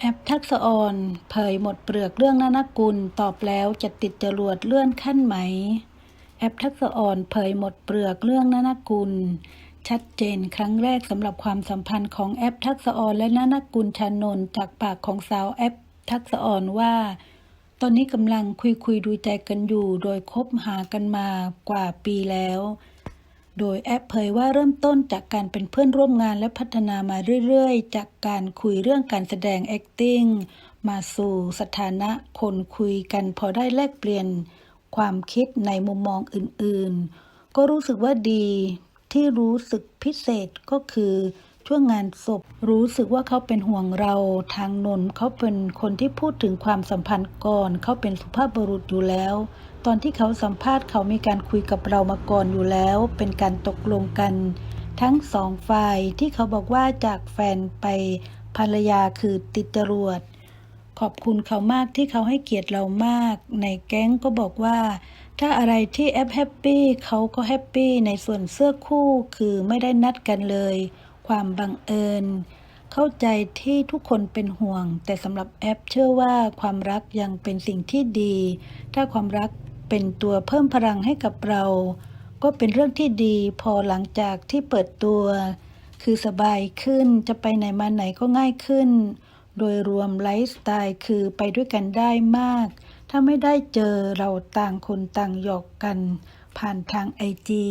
แอปทักษออนเผยหมดเปลือกเรื่องนานกุล ตอบแล้วจะติดจรวดเลื่อนขั้นไหม แอปทักษออนเผยหมดเปลือกเรื่องนานกุล ชัดเจนครั้งแรกสำหรับความสัมพันธ์ของแอปทักษออนและนานกุลชานนจากปากของสาวแอปทักษออนว่า ตอนนี้กำลังคุยคุยดูใจกันอยู่ โดยคบหากันมากว่าปีแล้ว โดยแอปเผยว่าเริ่มต้นจากการเป็นเพื่อนร่วมงานและพัฒนามาเรื่อยๆ จากการคุยเรื่องการแสดง acting มาสู่สถานะคนคุยกันพอได้แลกเปลี่ยนความคิดในมุมมองอื่นๆ ก็รู้สึกว่าดีที่รู้สึกพิเศษก็คือช่วงงานศพรู้สึกว่าเขาเป็นห่วงเราทางนนท์เขาเป็นคนที่พูดถึงความสัมพันธ์ก่อน เขาเป็นสุภาพบุรุษอยู่แล้ว ตอนที่เขาสัมภาษณ์เขามีการคุยกับเรามาก่อนอยู่แล้ว เป็นการตกลงกัน ทั้งสองฝ่ายที่เขาบอกว่าจากแฟนไปภรรยาคือติดจรวด ขอบคุณเขามากที่เขาให้เกียรติเรามาก ในแก๊งก็บอกว่า ถ้าอะไรที่แอปแฮปปี้เขาก็แฮปปี้ในส่วนเสื้อคู่คือไม่ได้นัดกันเลย ความบังเอิญ เข้าใจที่ทุกคนเป็นห่วง แต่สำหรับแอปเชื่อว่าความรักยังเป็นสิ่งที่ดี ถ้าความรัก เป็นตัวเพิ่มพลังให้กับเรา ก็เป็นเรื่องที่ดีพอหลังจากที่เปิดตัว คือสบายขึ้นจะไปไหนมาไหนก็ง่ายขึ้น โดยรวมไลฟ์สไตล์คือไปด้วยกันได้มาก ถ้าไม่ได้เจอเราต่างคนต่างหยอกกัน ผ่านทางไอจี